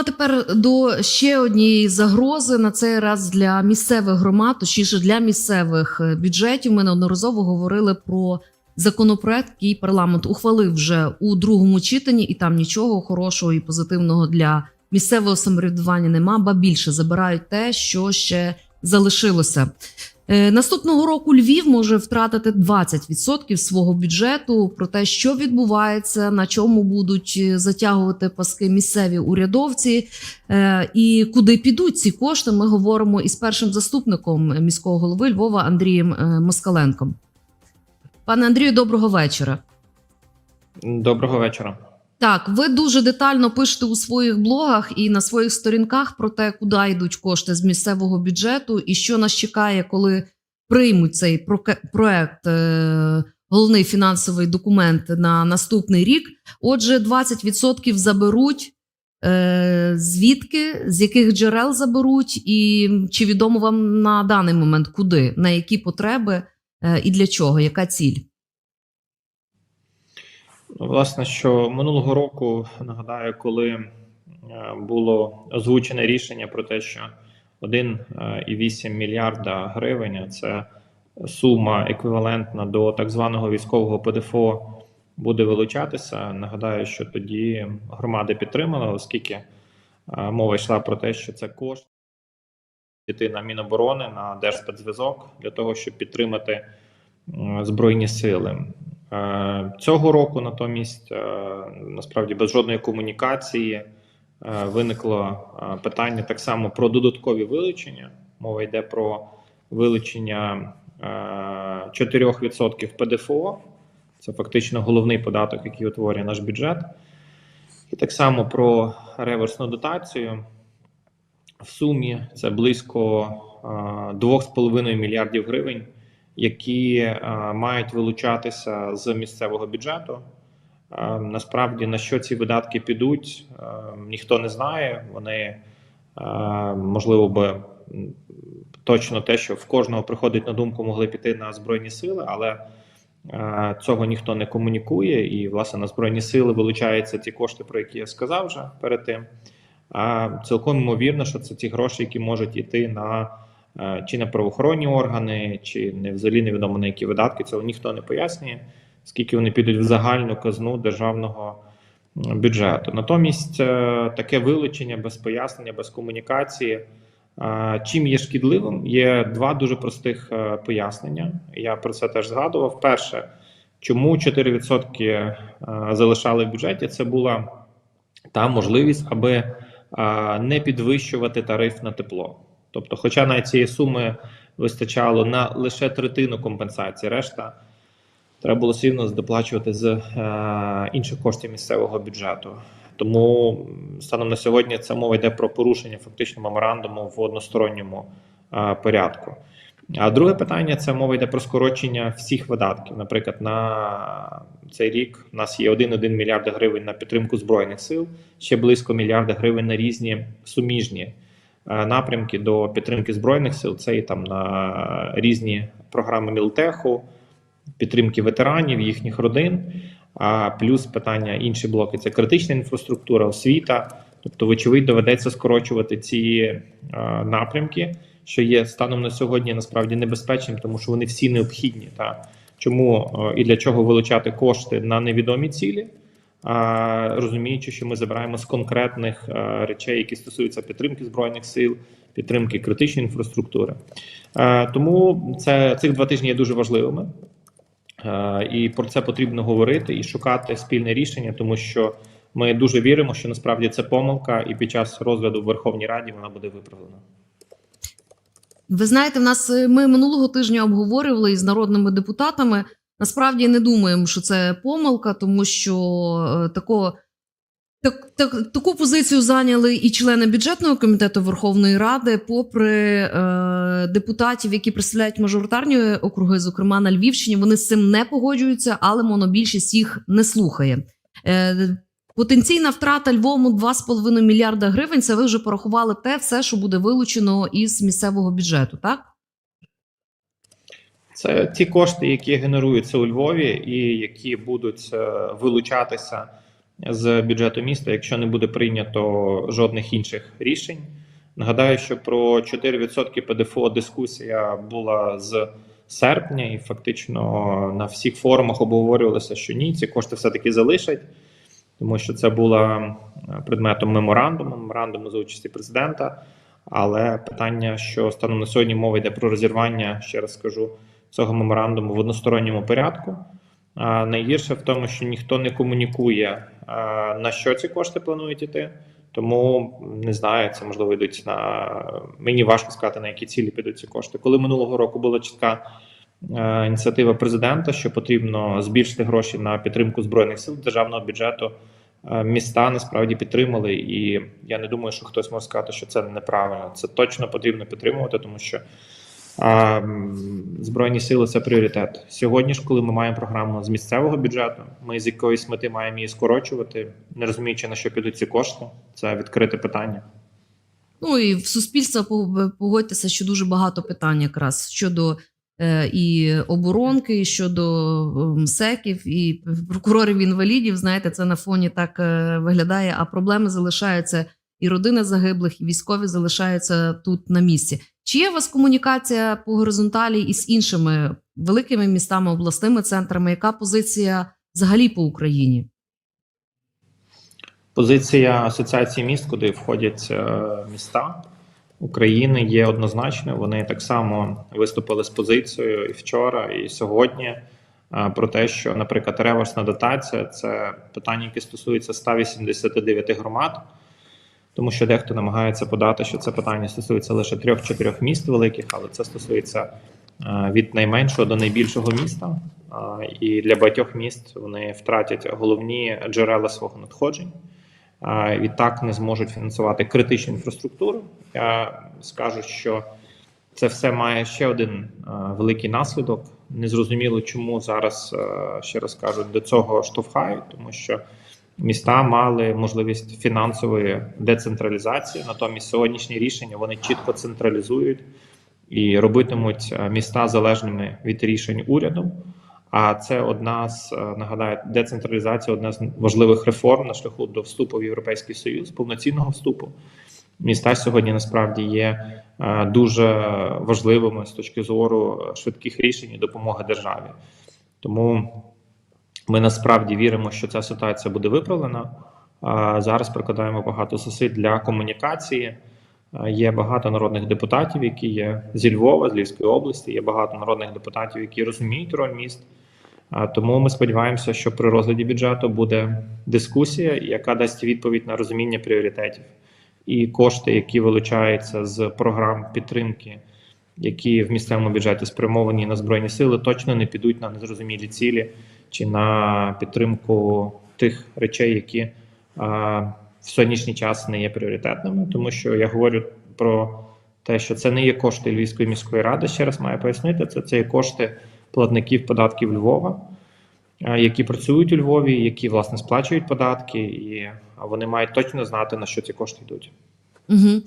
а тепер до ще однієї загрози на цей раз для місцевих громад, точніше для місцевих е, бюджетів. Ми неодноразово говорили про законопроект, який парламент ухвалив вже у другому читанні, і там нічого хорошого і позитивного для місцевого самоврядування нема, ба більше забирають те, що ще залишилося. Е, Наступного року Львів може втратити 20% свого бюджету. Про те, що відбувається, на чому будуть е, затягувати паски місцеві урядовці е, і куди підуть ці кошти. Ми говоримо із першим заступником міського голови Львова Андрієм Москаленком. Пане Андрію, доброго вечора. Доброго вечора. Так, ви дуже детально пишете у своїх блогах і на своїх сторінках про те, куди йдуть кошти з місцевого бюджету, і що нас чекає, коли приймуть цей проект, е, головний фінансовий документ на наступний рік. Отже, 20% заберуть. Е, звідки, з яких джерел заберуть, і чи відомо вам на даний момент куди, на які потреби е, і для чого, яка ціль? Власне, що минулого року нагадаю, коли е, було озвучене рішення про те, що 1,8 мільярда гривень це сума еквівалентна до так званого військового ПДФО буде вилучатися. Нагадаю, що тоді громади підтримали, оскільки е, мова йшла про те, що це кошти йти на Міноборони, на Держспецзв'язок для того, щоб підтримати збройні сили. Е, Цього року натомість е, насправді без жодної комунікації е, виникло питання так само про додаткові вилучення. Мова йде про вилучення е, 4% ПДФО. Це фактично головний податок, який утворює наш бюджет. І так само про реверсну дотацію. В сумі це близько е, 2,5 мільярдів гривень які е, мають вилучатися з місцевого бюджету. Е, насправді на що ці видатки підуть, е, ніхто не знає. Вони можливо би точно те, що в кожного приходить на думку, могли піти на збройні сили, але цього ніхто не комунікує. І власне на збройні сили вилучаються ті кошти, про які я сказав вже перед тим. А цілком ймовірно, що це ті гроші, які можуть йти на чи на правоохоронні органи, чи не взагалі невідомо на які видатки. Цього ніхто не пояснює, скільки вони підуть в загальну казну державного бюджету. Натомість е, таке вилучення без пояснення, без комунікації. е, Чим є шкідливим? Є два дуже простих е, пояснення. Я про це теж згадував. Перше, чому 4% е, залишали в бюджеті? Це була та можливість, аби не підвищувати тариф на тепло. Тобто, хоча навіть цієї суми вистачало на лише третину компенсації, решта треба було рівно доплачувати з е, інших коштів місцевого бюджету. Тому станом на сьогодні це мова йде про порушення фактично меморандуму в односторонньому е, порядку. А друге питання це мова йде про скорочення всіх видатків. Наприклад, на цей рік у нас є 1,1 мільярда гривень на підтримку збройних сил, ще близько мільярда гривень на різні суміжні напрямки до підтримки збройних сил. Це і там на різні програми Мілтеху, підтримки ветеранів, їхніх родин. А плюс питання інші блоки це критична інфраструктура, освіта. Тобто, вочевидь, доведеться скорочувати ці е, напрямки, що є станом на сьогодні насправді небезпечним, тому що вони всі необхідні. Та чому е, і для чого вилучати кошти на невідомі цілі, а, розуміючи, що ми забираємо з конкретних речей, які стосуються підтримки збройних сил, підтримки критичної інфраструктури. Тому це цих два тижні є дуже важливими. І про це потрібно говорити і шукати спільне рішення, тому що ми дуже віримо, що насправді це помилка, і під час розгляду в Верховній Раді вона буде виправлена. Ви знаєте, в нас е, ми минулого тижня обговорювали із народними депутатами. Насправді не думаємо, що це помилка, тому що е, тако, так, так, таку позицію зайняли і члени бюджетного комітету Верховної Ради, попри е, депутатів, які представляють мажоритарні округи, зокрема на Львівщині. Вони з цим не погоджуються, але монобільшість їх не слухає. Е, Потенційна втрата Львову 2,5 мільярда гривень. Це ви вже порахували те все, що буде вилучено із місцевого бюджету, так? Це ті кошти, які генеруються у Львові, і які будуть е, вилучатися з бюджету міста, якщо не буде прийнято жодних інших рішень. Нагадаю, що про 4% ПДФО дискусія була з серпня, і фактично на всіх форумах обговорювалося, що ні, ці кошти все-таки залишать, тому що це було предметом меморандуму, меморандуму за участі президента. Але питання, що станом на сьогодні мова йде про розірвання, ще раз скажу, цього меморандуму в односторонньому порядку. А найгірше в тому, що ніхто не комунікує, на що ці кошти планують іти. Тому не знаю, це можливо йдуть на мені важко сказати, на які цілі підуть ці кошти. Коли минулого року була чітка е, ініціатива президента, що потрібно збільшити гроші на підтримку збройних сил державного бюджету. е, Міста насправді підтримали, і я не думаю, що хтось може сказати, що це неправильно. Це точно потрібно підтримувати, тому що а, збройні сили це пріоритет. Сьогодні ж, коли ми маємо програму з місцевого бюджету, ми з якоїсь мети маємо її скорочувати, не розуміючи на що підуть ці кошти. Це відкрите питання. Ну і в суспільства пог- погодьтеся, що дуже багато питань якраз щодо е, і оборонки, і щодо ем, секів, і прокурорів інвалідів. Знаєте, це на фоні так е, виглядає, а проблеми залишаються. І родини загиблих, і військові залишаються тут на місці. Чи є у вас комунікація по горизонталі із іншими великими містами, обласними центрами? Яка позиція взагалі по Україні? Позиція асоціації міст, куди входять е, міста України, є однозначною. Вони так само виступили з позицією і вчора, і сьогодні е, про те, що, наприклад, реверсна дотація це питання, яке стосується 189 громад. Тому що дехто намагається подати, що це питання стосується лише трьох-чотирьох міст великих, але це стосується е, від найменшого до найбільшого міста. Е, І для багатьох міст вони втратять головні джерела свого надходжень. Е, Відтак не зможуть фінансувати критичну інфраструктуру. Я скажу, що це все має ще один е, великий наслідок. Незрозуміло, чому зараз е, ще раз кажу, до цього штовхають, тому що міста мали можливість фінансової децентралізації. Натомість сьогоднішні рішення вони чітко централізують і робитимуть е, міста залежними від рішень уряду. А це одна з е, нагадаю, децентралізація одна з важливих реформ на шляху до вступу в Європейський Союз, повноцінного вступу. Міста сьогодні насправді є е, дуже важливими з точки зору швидких рішень і допомоги державі. Тому ми насправді віримо, що ця ситуація буде виправлена. Зараз прикладаємо багато зусиль для комунікації. Є багато народних депутатів, які є зі Львова, з Львівської області. Є багато народних депутатів, які розуміють роль міст. Тому ми сподіваємося, що при розгляді бюджету буде дискусія, яка дасть відповідь на розуміння пріоритетів. І кошти, які вилучаються з програм підтримки, які в місцевому бюджеті спрямовані на збройні сили, точно не підуть на незрозумілі цілі чи на підтримку тих речей, які в сьогоднішній час не є пріоритетними, тому що я говорю про те, що це не є кошти Львівської міської ради. Ще раз маю пояснити, це, це є кошти платників податків Львова, які працюють у Львові, які власне сплачують податки, і вони мають точно знати на що ці кошти йдуть. Угу.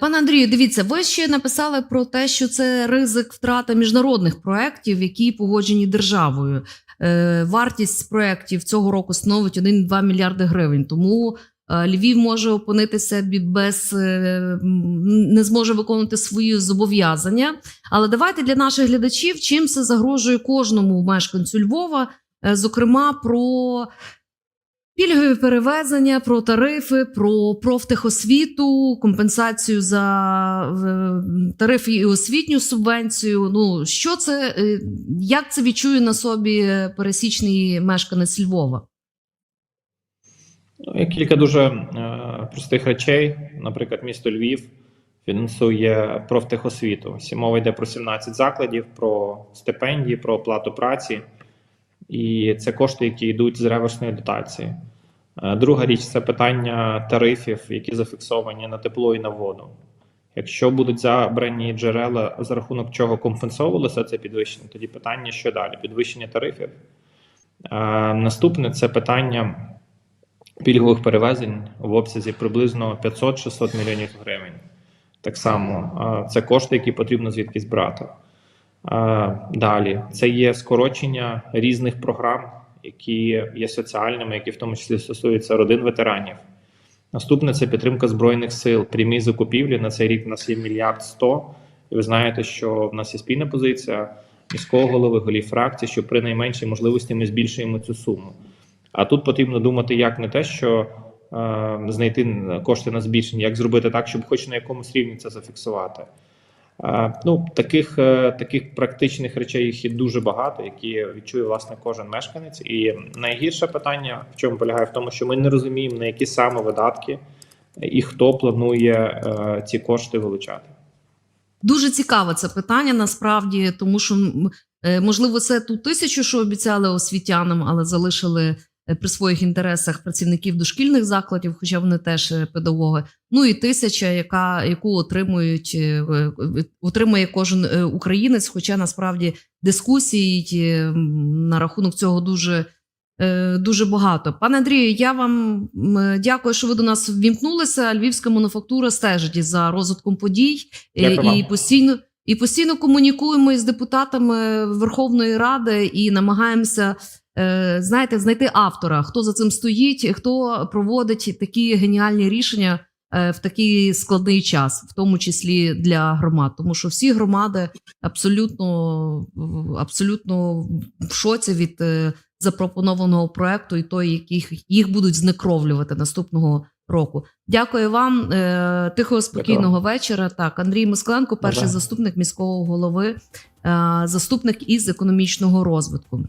Пане Андрію, дивіться, ви ще написали про те, що це ризик втрати міжнародних проєктів, які погоджені державою. Е, Вартість проєктів цього року становить 1,2 мільярди гривень. Тому е, Львів може опинитися без е, не зможе виконувати свої зобов'язання. Але давайте для наших глядачів, чим це загрожує кожному мешканцю Львова, зокрема про Пільгові перевезення, про тарифи, про профтехосвіту, компенсацію за тарифи і освітню субвенцію. Ну що це, е, як це відчує на собі пересічний мешканець Львова? Ну, Є кілька дуже е, простих речей. Наприклад, місто Львів фінансує профтехосвіту. Мова йде про 17 закладів, про стипендії, про оплату праці. І це кошти, які йдуть з реверсної дотації. Е, Друга річ це питання тарифів, які зафіксовані на тепло і на воду. Якщо будуть забрані джерела, за рахунок чого компенсовувалося це підвищення, тоді питання, що далі? Підвищення тарифів. Е, Наступне це питання пільгових перевезень в обсязі приблизно 500-600 мільйонів гривень. Так само е, це кошти, які потрібно звідкись брати. Е, Далі це є скорочення різних програм, які є соціальними, які в тому числі стосуються родин ветеранів. Наступне це підтримка збройних сил. Прямі закупівлі на цей рік у нас є мільярд сто. І ви знаєте, що в нас є спільна позиція міського голови, голів фракцій, що при найменшій можливості ми збільшуємо цю суму. А тут потрібно думати, як не те, що е, знайти кошти на збільшення, як зробити так, щоб хоч на якомусь рівні це зафіксувати. Ну, таких, е, таких практичних речей їх є дуже багато, які відчує власне кожен мешканець. І найгірше питання в чому полягає в тому, що ми не розуміємо, на які саме видатки і хто планує е, ці кошти вилучати. Дуже цікаве це питання насправді, тому що е, можливо це ту тисячу, що обіцяли освітянам, але залишили при своїх інтересах працівників дошкільних закладів, хоча вони теж е, педагоги. Ну і тисяча, яка яку отримують е, е, отримує кожен е, українець. Хоча насправді дискусій е, на рахунок цього дуже. е, Дуже багато. Пане Андрію, я вам дякую, що ви до нас ввімкнулися. Львівська мануфактура стежить за розвитком подій е, Дякую і постійно і постійно комунікуємо із депутатами Верховної Ради і намагаємося. Е, Знаєте, знайти автора, хто за цим стоїть, хто проводить такі геніальні рішення е, в такий складний час, в тому числі для громад, тому що всі громади абсолютно абсолютно в шоці від е, запропонованого проекту і той, яких їх будуть знекровлювати наступного року. Дякую вам. Тихого спокійного вечора. Так, Андрій Москаленко, перший Бажаю. заступник міського голови, заступник із економічного розвитку.